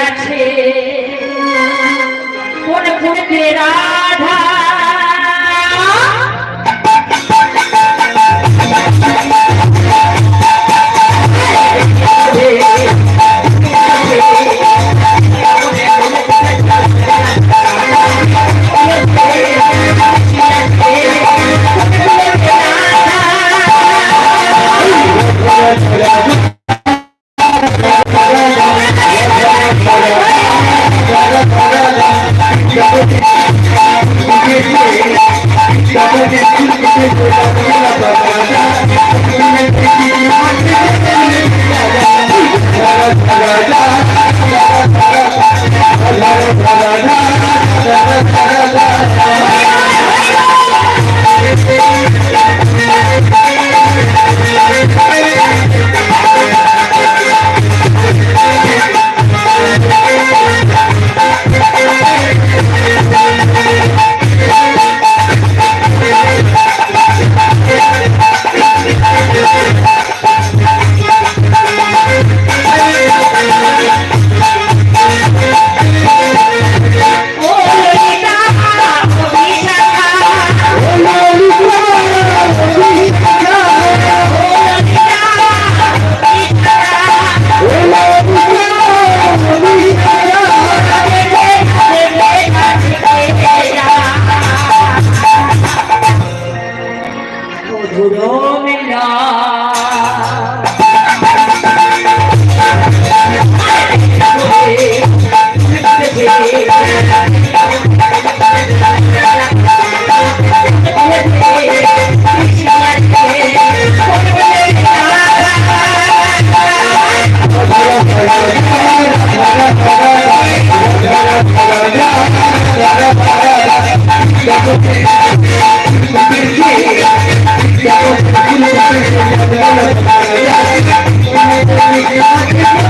আছে কোন কোনতে Yeah.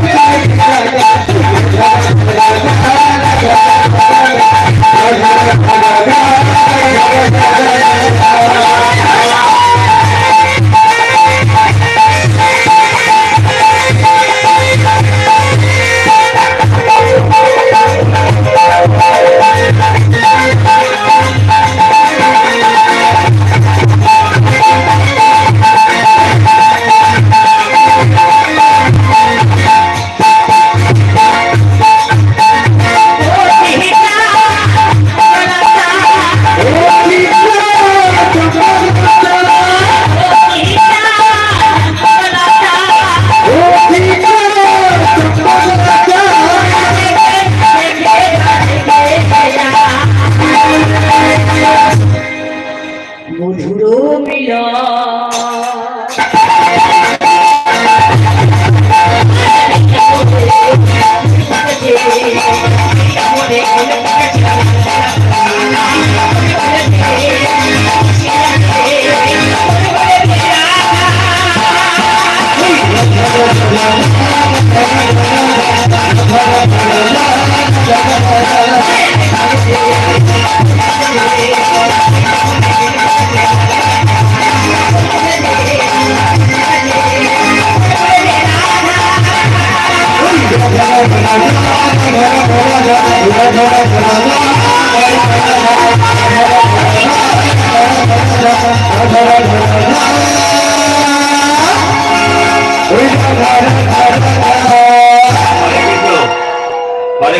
মধুর মিলন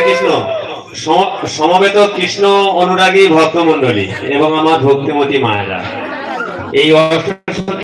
কৃষ্ণ সমবেত কৃষ্ণ অনুরাগী ভক্তমন্ডলী এবং আমার ভক্তিমতী মায়েরা। এই অষ্ট